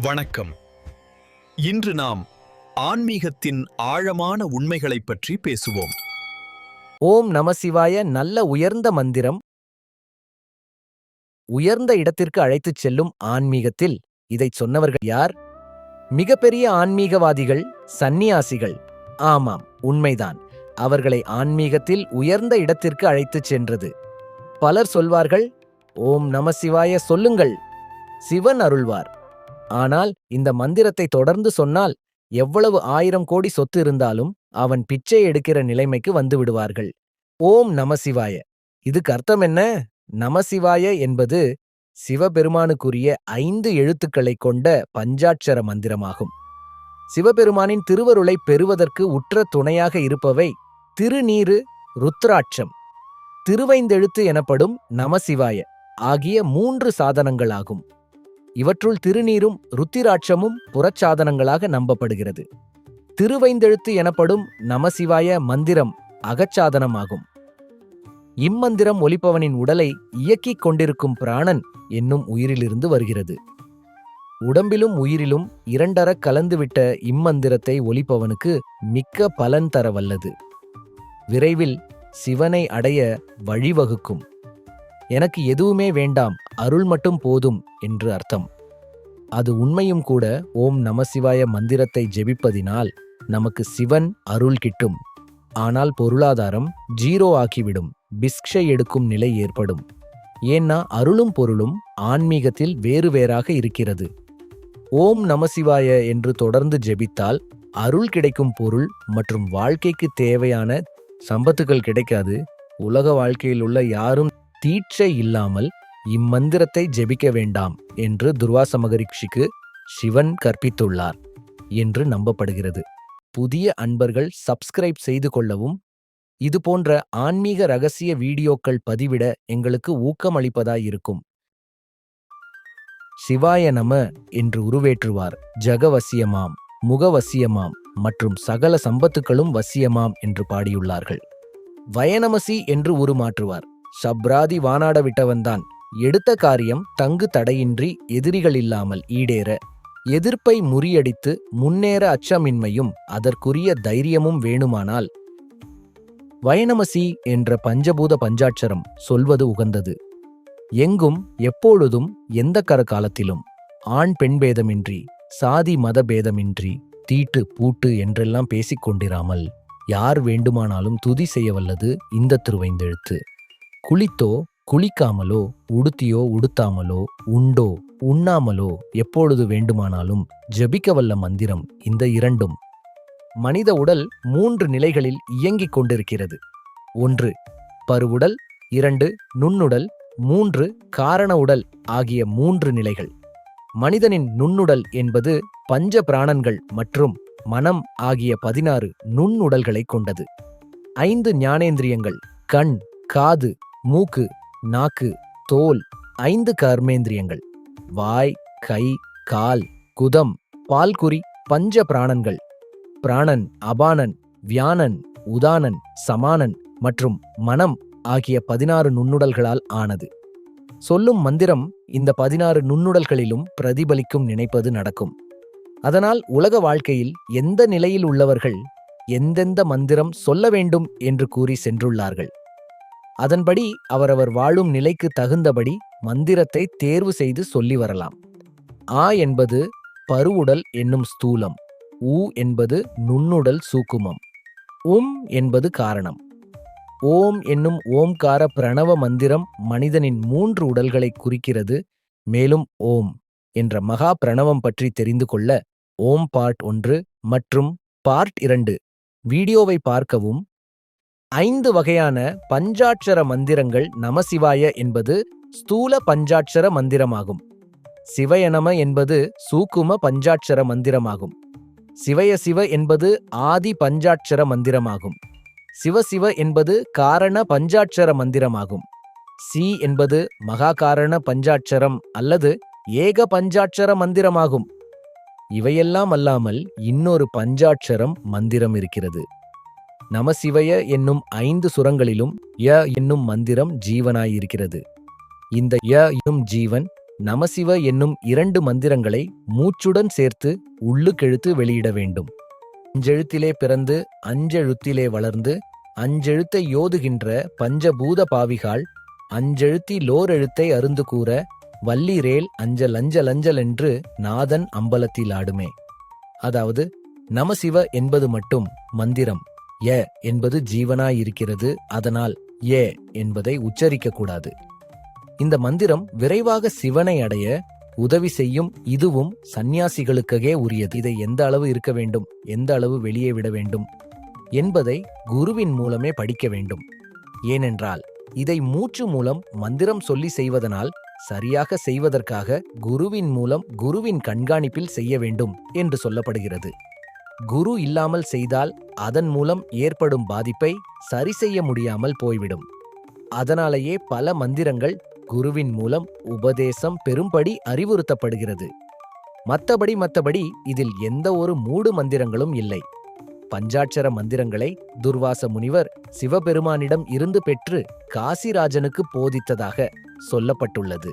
வணக்கம். இன்று நாம் ஆன்மீகத்தின் ஆழமான உண்மைகளைப் பற்றி பேசுவோம். ஓம் நம சிவாய நல்ல உயர்ந்த மந்திரம். உயர்ந்த இடத்திற்கு அழைத்துச் செல்லும் ஆன்மீகத்தில் இதைச் சொன்னவர்கள் யார்? மிகப்பெரிய ஆன்மீகவாதிகள் சந்நியாசிகள். ஆமாம் உண்மைதான். அவர்களை ஆன்மீகத்தில் உயர்ந்த இடத்திற்கு அழைத்துச் சென்றது. பலர் சொல்வார்கள் ஓம் நமசிவாய சொல்லுங்கள். சிவன் அருள்வார். ஆனால் இந்த மந்திரத்தை தொடர்ந்து சொன்னால் எவ்வளவு ஆயிரம் கோடி சொத்து இருந்தாலும் அவன் பிச்சை எடுக்கிற நிலைமைக்கு வந்து விடுவார்கள். ஓம் நமசிவாய இதுக்கு அர்த்தம் என்ன? நமசிவாய என்பது சிவபெருமானுக்குரிய ஐந்து எழுத்துக்களைக் கொண்ட பஞ்சாட்சர மந்திரமாகும். சிவபெருமானின் திருவருளை பெறுவதற்கு உற்ற துணையாக இருப்பவை திருநீரு ருத்ராட்சம் திருவைந்தெழுத்து எனப்படும் நமசிவாய ஆகிய மூன்று சாதனங்களாகும். இவற்றுள் திருநீரும் ருத்திராட்சமும் புறச்சாதனங்களாக நம்பப்படுகிறது. திருவைந்தெழுத்து எனப்படும் நமசிவாய மந்திரம் அகச்சாதனமாகும். இம்மந்திரம் ஒலிப்பவனின் உடலை இயக்கிக் கொண்டிருக்கும் பிராணன் என்னும் உயிரிலிருந்து வருகிறது. உடம்பிலும் உயிரிலும் இரண்டர கலந்துவிட்ட இம்மந்திரத்தை ஒலிப்பவனுக்கு மிக்க பலன் தர வல்லது விரைவில் சிவனை அடைய வழிவகுக்கும். எனக்கு எதுவுமே வேண்டாம் அருள் மட்டும் போதும் என்று அர்த்தம். அது உண்மையும் கூட ஓம் நமசிவாய மந்திரத்தை ஜெபிப்பதினால் நமக்கு சிவன் அருள் கிட்டும். ஆனால் பொருளாதாரம் ஜீரோ ஆக்கிவிடும் பிஸ்கை எடுக்கும் நிலை ஏற்படும். ஏன்னா அருளும் பொருளும் ஆன்மீகத்தில் வேறு வேறாக இருக்கிறது. ஓம் நமசிவாய என்று தொடர்ந்து ஜெபித்தால் அருள் கிடைக்கும் பொருள் மற்றும் வாழ்க்கைக்கு தேவையான சம்பத்துகள் கிடைக்காது உலக வாழ்க்கையில் உள்ள யாரும் தீட்சை இல்லாமல் இம்மந்திரத்தை ஜெபிக்க வேண்டாம் என்று துர்வாச மகரிஷிக்கு சிவன் கற்பித்துள்ளார் என்று நம்பப்படுகிறது. புதிய அன்பர்கள் சப்ஸ்கிரைப் செய்து கொள்ளவும் இதுபோன்ற ஆன்மீக ரகசிய வீடியோக்கள் பதிவிட எங்களுக்கு ஊக்கமளிப்பதாயிருக்கும் சிவாய நம என்று உருவேற்றுவார் ஜகவசியமாம் முகவசியமாம் மற்றும் சகல சம்பத்துக்களும் வசியமாம் என்று பாடியுள்ளார்கள். வயநமசி என்று உருமாற்றுவார். சப்ராதி வானாட விட்டவன்தான். எடுத்த காரியம் தங்கு தடையின்றி எதிரிகள் இல்லாமல் ஈடேற. எதிர்ப்பை முறியடித்து முன்னேற அச்சமின்மையும் அதற்குரிய தைரியமும் வேணுமானால். வயணமசி என்ற பஞ்சபூத பஞ்சாட்சரம் சொல்வது உகந்தது. எங்கும் எப்பொழுதும் எந்த கர காலத்திலும் ஆண் பெண் பேதமின்றி சாதி மத பேதமின்றி தீட்டு பூட்டு என்றெல்லாம் பேசிக்கொண்டிராமல் யார் வேண்டுமானாலும் துதி செய்ய வல்லது இந்த திருவைந்தெழுத்து. குளித்தோ குளிக்காமலோ உடுத்தியோ உடுத்தாமலோ உண்டோ உண்ணாமலோ எப்பொழுது வேண்டுமானாலும் ஜபிக்க வல்ல மந்திரம் இந்த இரண்டும். மனித உடல் மூன்று நிலைகளில் இயங்கிக் கொண்டிருக்கிறது. ஒன்று பருவுடல் இரண்டு நுண்ணுடல் மூன்று காரண உடல் ஆகிய மூன்று நிலைகள். மனிதனின் நுண்ணுடல் என்பது பஞ்ச பிராணன்கள் மற்றும் மனம் ஆகிய பதினாறு நுண்ணுடல்களைக் கொண்டது. ஐந்து ஞானேந்திரியங்கள் கண் காது மூக்கு நாக்கு தோல் ஐந்து கர்மேந்திரியங்கள். வாய் கை கால் குதம் பால்குறி பஞ்ச பிராணன்கள். பிராணன் அபானன் வியானன் உதானன் சமானன் மற்றும் மனம் ஆகிய பதினாறு நுண்ணுடல்களால் ஆனது. சொல்லும் மந்திரம் இந்த பதினாறு நுண்ணுடல்களிலும் பிரதிபலிக்கும் நினைப்பது நடக்கும். அதனால் உலக வாழ்க்கையில் எந்த நிலையில் உள்ளவர்கள் எந்தெந்த மந்திரம் சொல்ல வேண்டும் என்று கூறி சென்றுள்ளார்கள். அதன்படி அவரவர் வாழும் நிலைக்கு தகுந்தபடி மந்திரத்தை தேர்வு செய்து சொல்லி வரலாம். ஆ என்பது பருவுடல் என்னும் ஸ்தூலம். ஊ என்பது நுண்ணுடல் சூக்குமம். உம் என்பது காரணம். ஓம் என்னும் ஓம்கார பிரணவ மந்திரம் மனிதனின் மூன்று உடல்களை குறிக்கிறது மேலும் ஓம் என்ற மகா பிரணவம் பற்றி தெரிந்து கொள்ள ஓம் பார்ட் ஒன்று மற்றும் பார்ட் இரண்டு வீடியோவை பார்க்கவும் ஐந்து வகையான பஞ்சாட்சர மந்திரங்கள் நமசிவாய என்பது ஸ்தூல பஞ்சாட்சர மந்திரமாகும். சிவயநம என்பது சூக்கும பஞ்சாட்சர மந்திரமாகும். சிவய சிவ என்பது ஆதி பஞ்சாட்சர மந்திரமாகும். சிவசிவ என்பது காரண பஞ்சாட்சர மந்திரமாகும். சி என்பது மகாகாரண பஞ்சாட்சரம் அல்லது ஏக பஞ்சாட்சர மந்திரமாகும். இவையெல்லாம் அல்லாமல் இன்னொரு பஞ்சாட்சரம் மந்திரம் இருக்கிறது. நமசிவய என்னும் ஐந்து சுரங்களிலும் ய என்னும் மந்திரம் ஜீவனாயிருக்கிறது. இந்த ய என்னும் ஜீவன் நமசிவ என்னும் இரண்டு மந்திரங்களை மூச்சுடன் சேர்த்து உள்ளுக்கெழுத்து வெளியிட வேண்டும். அஞ்செழுத்திலே பிறந்து அஞ்செழுத்திலே வளர்ந்து அஞ்செழுத்தை யோதுகின்ற பஞ்சபூத பாவிகால் அஞ்செழுத்தி லோரெழுத்தை அருந்து கூற வல்லிரேல் அஞ்சல் அஞ்சல் அஞ்சல் என்று நாதன் அம்பலத்தில் ஆடுமே. அதாவது நமசிவ என்பது மட்டும் மந்திரம். ய என்பது ஜீவனாயிருக்கிறது அதனால் ஏ என்பதை உச்சரிக்கக்கூடாது. இந்த மந்திரம் விரைவாக சிவனை அடைய உதவி செய்யும் இதுவும் சந்நியாசிகளுக்கே உரியது. இதை எந்த அளவு இருக்க வேண்டும் எந்த அளவு வெளியே விட வேண்டும் என்பதை குருவின் மூலமே படிக்க வேண்டும். ஏனென்றால் இதை மூச்சு மூலம் மந்திரம் சொல்லி செய்வதனால் சரியாக செய்வதற்காக குருவின் மூலம் குருவின் கண்காணிப்பில் செய்ய வேண்டும் என்று சொல்லப்படுகிறது. குரு இல்லாமல் செய்தால் அதன் மூலம் ஏற்படும் பாதிப்பை சரி செய்ய முடியாமல் போய்விடும். அதனாலேயே பல மந்திரங்கள் குருவின் மூலம் உபதேசம் பெரும்படி அறிவுறுத்தப்படுகிறது. மத்தபடி மத்தபடி இதில் எந்த ஒரு மூடு மந்திரங்களும் இல்லை. பஞ்சாட்சர மந்திரங்களை துர்வாச முனிவர் சிவபெருமானிடம் இருந்து பெற்று காசிராஜனுக்கு போதித்ததாக சொல்லப்பட்டுள்ளது.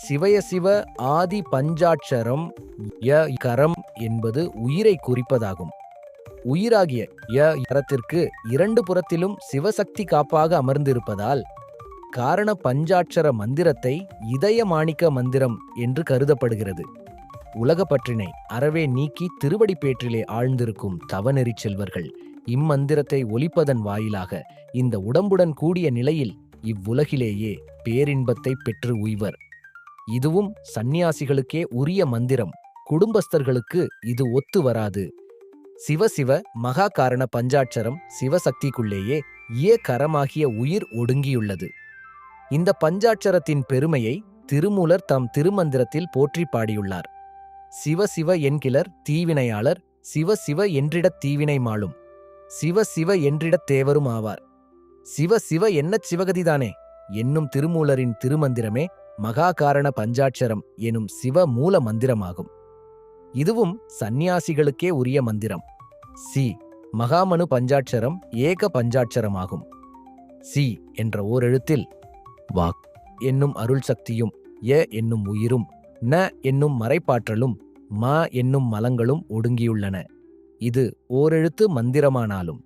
சிவய சிவ ஆதி பஞ்சாட்சரம் ய கரம் என்பது உயிரை குறிப்பதாகும். உயிராகிய ய கரத்திற்கு இரண்டு புறத்திலும் சிவசக்தி காப்பாக அமர்ந்திருப்பதால் காரண பஞ்சாட்சர மந்திரத்தை இதய மாணிக்க மந்திரம் என்று கருதப்படுகிறது. உலகப்பற்றினை அறவே நீக்கி திருவடிப்பேற்றிலே ஆழ்ந்திருக்கும் தவநெறி செல்வர்கள் இம்மந்திரத்தை ஒலிப்பதன் வாயிலாக இந்த உடம்புடன் கூடிய நிலையில் இவ்வுலகிலேயே பேரின்பத்தை பெற்று உய்வர். இதுவும் சந்நியாசிகளுக்கே உரிய மந்திரம். குடும்பஸ்தர்களுக்கு இது ஒத்து வராது. சிவ சிவ பஞ்சாட்சரம் சிவசக்திக்குள்ளேயே ஏ கரமாகிய உயிர் ஒடுங்கியுள்ளது. இந்த பஞ்சாட்சரத்தின் பெருமையை திருமூலர் தம் திருமந்திரத்தில் போற்றி பாடியுள்ளார். சிவ சிவ என்கிலர் தீவினையாளர் சிவ சிவ என்றிடத் தீவினை மாளும். சிவ சிவ என்றிடத் தேவரும் ஆவார். சிவ சிவ என்னச் சிவகதிதானே? என்னும் திருமூலரின் திருமந்திரமே மகா காரண பஞ்சாட்சரம் எனும் சிவ மூல மந்திரமாகும். இதுவும் சந்நியாசிகளுக்கே உரிய மந்திரம். சி. மகாமனு பஞ்சாட்சரம் ஏக பஞ்சாட்சரமாகும். சி. என்ற ஓரெழுத்தில் வாக் என்னும் அருள் சக்தியும் ய என்னும் உயிரும் ந என்னும் மறைப்பாற்றலும் ம என்னும் மலங்களும் ஒடுங்கியுள்ளன. இது ஓரெழுத்து மந்திரமானாலும்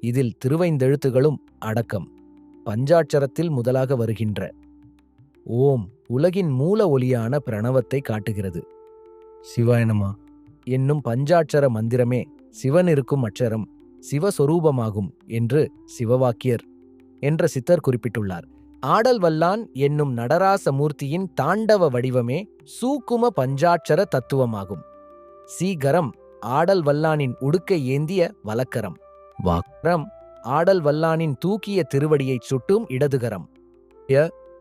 இதில் திருவைந்தெழுத்துகளும் அடக்கம். பஞ்சாட்சரத்தில் முதலாக வருகின்ற ஓம் உலகின் மூல ஒலியான பிரணவத்தை காட்டுகிறது. சிவாயனமா என்னும் பஞ்சாட்சர மந்திரமே சிவன் இருக்கும் அட்சரம் சிவஸ்வரூபமாகும் என்று சிவவாக்கியர் என்ற சித்தர் குறிப்பிட்டுள்ளார். ஆடல் வல்லான் என்னும் நடராச மூர்த்தியின் தாண்டவ வடிவமே சூக்கும பஞ்சாட்சர தத்துவமாகும். சீகரம் ஆடல் வல்லானின் உடுக்கை ஏந்திய வலக்கரம். வாக்கரம் ஆடல் வல்லானின் தூக்கிய திருவடியைச் சுட்டும் இடதுகரம்.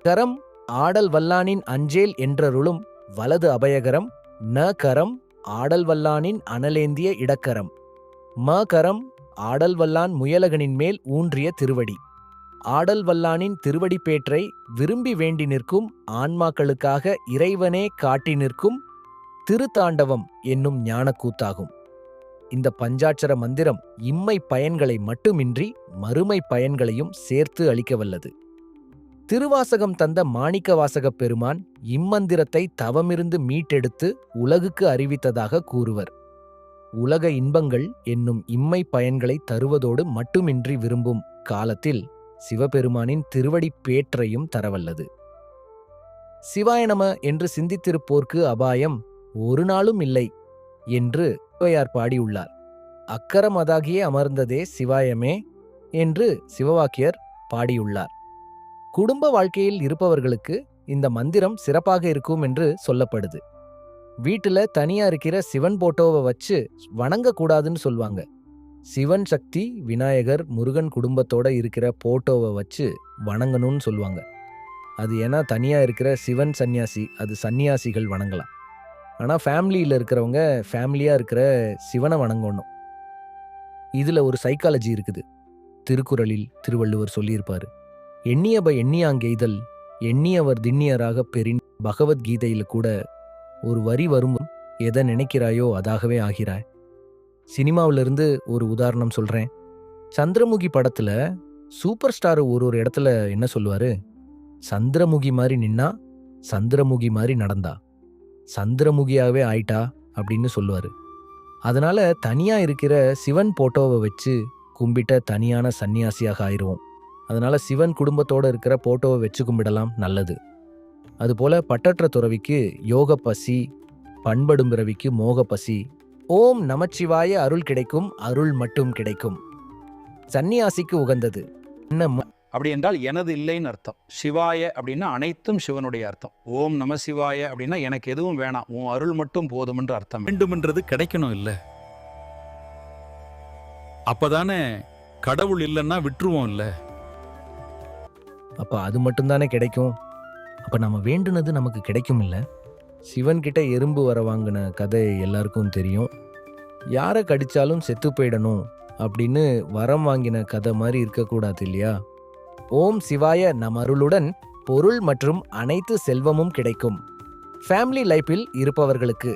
கரம் ஆடல் வல்லானின் அஞ்சேல் என்றருளும் வலது அபயகரம் ந கரம் ஆடல் வல்லானின் அனலேந்திய இடக்கரம். ம கரம் ஆடல் வல்லான் முயலகனின் மேல் ஊன்றிய திருவடி. ஆடல் வல்லானின் திருவடிப்பேற்றை விரும்பி வேண்டி நிற்கும் ஆன்மாக்களுக்காக இறைவனே காட்டி நிற்கும் திருத்தாண்டவம் என்னும் ஞானக்கூத்தாகும். இந்த பஞ்சாட்சர மந்திரம் இம்மை பயன்களை மட்டுமின்றி மறுமை பயன்களையும் சேர்த்து அளிக்கவல்லது. திருவாசகம் தந்த மாணிக்கவாசகப் பெருமான் இம்மந்திரத்தை தவமிருந்து மீட்டெடுத்து உலகுக்கு அறிவித்ததாக கூறுவர். உலக இன்பங்கள் என்னும் இம்மை பயன்களை தருவதோடு மட்டுமின்றி விரும்பும் காலத்தில் சிவபெருமானின் திருவடிப் பேற்றையும் தரவல்லது. சிவாயனம என்று சிந்தித்திருப்போர்க்கு அபாயம் ஒரு நாளும் இல்லை என்று சிவையார் பாடியுள்ளார். அக்கரம் அதாகியே அமர்ந்ததே சிவாயமே என்று சிவவாக்கியர் பாடியுள்ளார். குடும்ப வாழ்க்கையில் இருப்பவர்களுக்கு இந்த மந்திரம் சிறப்பாக இருக்கும் என்று சொல்லப்படுது. வீட்டுல தனியா இருக்கிற சிவன் போட்டோவை வச்சு வணங்கக்கூடாதுன்னு சொல்லுவாங்க சிவன் சக்தி விநாயகர் முருகன் குடும்பத்தோட இருக்கிற போட்டோவை வச்சு வணங்கணும்னு சொல்லுவாங்க அது ஏன்னா தனியாக இருக்கிற சிவன் சந்நியாசி அது சந்நியாசிகள் வணங்கலாம். ஆனால் ஃபேமிலியில் இருக்கிறவங்க ஃபேமிலியாக இருக்கிற சிவனை வணங்கணும். இதில் ஒரு சைக்காலஜி இருக்குது. திருக்குறளில் திருவள்ளுவர் சொல்லியிருப்பார். எண்ணியப எண்ணியாங்கெய்தல் எண்ணியவர் திண்ணியராக பெறின் பகவத்கீதையில் கூட ஒரு வரி வரும் எதை நினைக்கிறாயோ அதாகவே ஆகிறாய். சினிமாவிலிருந்து ஒரு உதாரணம் சொல்கிறேன் சந்திரமுகி படத்தில் சூப்பர் ஸ்டார் ஒரு ஒரு இடத்துல என்ன சொல்லுவார்? சந்திரமுகி மாதிரி நின்னா சந்திரமுகி மாதிரி நடந்தா. சந்திரமுகியாவே ஆயிட்டா அப்படின்னு சொல்லுவாரு. அதனால தனியா இருக்கிற சிவன் போட்டோவை வச்சு கும்பிட்ட தனியான சன்னியாசியாக ஆயிருவோம். அதனால சிவன் குடும்பத்தோட இருக்கிற போட்டோவை வச்சு கும்பிடலாம் நல்லது. அதுபோல பட்டற்ற துறவிக்கு யோக பசி பண்படும் பிறவிக்கு மோக பசி ஓம் நமச்சிவாய அருள் கிடைக்கும் அருள் மட்டும் கிடைக்கும். சன்னியாசிக்கு உகந்தது. என்ன ம- அப்படி என்றால் எனது இல்லைன்னு அர்த்தம். சிவாய அப்படின்னா அனைத்தும் சிவனுடைய அர்த்தம். ஓம் நம சிவாய அப்படின்னா எனக்கு எதுவும் வேணாம். உன் அருள் மட்டும் போதும்ன்ற அர்த்தம். வேண்டுமென்றது கிடைக்கணும் இல்ல. அப்பதானே கடவுள் இல்லைன்னா விட்டுருவோம் இல்ல. அப்போ அது மட்டும்தானே கிடைக்கும்? அப்போ நம்ம வேண்டுனது நமக்கு கிடைக்கும் இல்லை சிவன்கிட்ட எறும்பு வர வாங்கின கதை எல்லாருக்கும் தெரியும். யாரை கடித்தாலும் செத்து போயிடணும் அப்படின்னு வரம் வாங்கின கதை மாதிரி இருக்கக்கூடாது இல்லையா? ஓம் சிவாய நம் அருளுடன் பொருள் மற்றும் அனைத்து செல்வமும் கிடைக்கும். ஃபேமிலி லைஃப்பில் இருப்பவர்களுக்கு.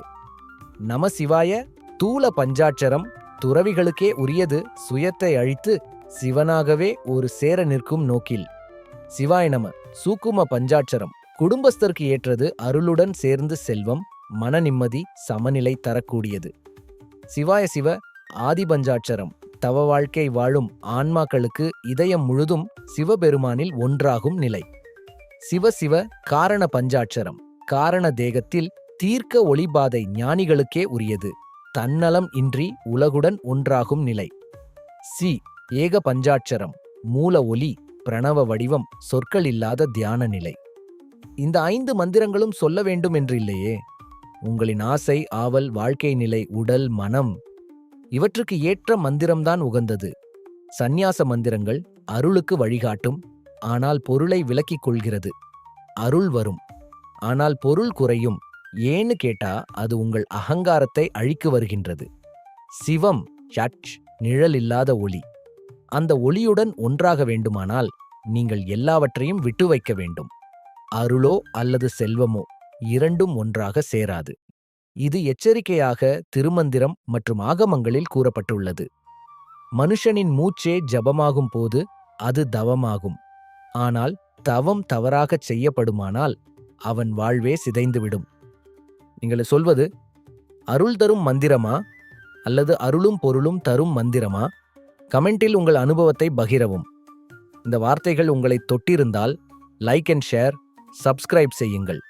நம சிவாய தூல பஞ்சாட்சரம் துறவிகளுக்கே உரியது சுயத்தை அழித்து சிவனாகவே ஒரு சேர நிற்கும் நோக்கில். சிவாய நம. சூக்கும பஞ்சாட்சரம். குடும்பஸ்தருக்கு ஏற்றது அருளுடன் சேர்ந்து செல்வம் மன நிம்மதி சமநிலை தரக்கூடியது. சிவாய சிவ ஆதி பஞ்சாட்சரம் தவ வாழ்க்கை வாழும் ஆன்மாக்களுக்கு இதயம் முழுதும் சிவபெருமானில் ஒன்றாகும் நிலை. சிவ சிவ காரண பஞ்சாட்சரம். காரண தேகத்தில் தீர்க்க ஒளிபாதை ஞானிகளுக்கே உரியது. தன்னலம் இன்றி உலகுடன் ஒன்றாகும் நிலை. சி ஏக பஞ்சாட்சரம். மூல ஒலி பிரணவ வடிவம் சொற்கள் இல்லாத தியான நிலை. இந்த ஐந்து மந்திரங்களும் சொல்ல வேண்டும் என்றில்லையே உங்களின் ஆசை ஆவல் வாழ்க்கை நிலை உடல் மனம் இவற்றுக்கு ஏற்ற மந்திரம்தான் உகந்தது. சந்நியாச மந்திரங்கள் அருளுக்கு வழிகாட்டும் ஆனால் பொருளை விலக்கிக் கொள்கிறது. அருள் வரும். ஆனால் பொருள் குறையும். ஏன்னு கேட்டா அது உங்கள் அகங்காரத்தை அழிக்கு வருகின்றது. சிவம் ஷட்ச் நிழல் இல்லாத ஒளி. அந்த ஒளியுடன் ஒன்றாக வேண்டுமானால் நீங்கள் எல்லாவற்றையும் விட்டு வைக்க வேண்டும். அருளோ அல்லது செல்வமோ இரண்டும் ஒன்றாக சேராது. இது எச்சரிக்கையாக திருமந்திரம் மற்றும் ஆகமங்களில் கூறப்பட்டுள்ளது. மனுஷனின் மூச்சே ஜபமாகும் போது அது தவமாகும். ஆனால் தவம் தவறாகச் செய்யப்படுமானால் அவன் வாழ்வே சிதைந்துவிடும். நீங்கள் சொல்வது அருள் தரும் மந்திரமா? அல்லது அருளும் பொருளும் தரும் மந்திரமா? கமெண்டில் உங்கள் அனுபவத்தை பகிரவும். இந்த வார்த்தைகள் உங்களை தொட்டிருந்தால் லைக் அண்ட் ஷேர் சப்ஸ்கிரைப் செய்யுங்கள்.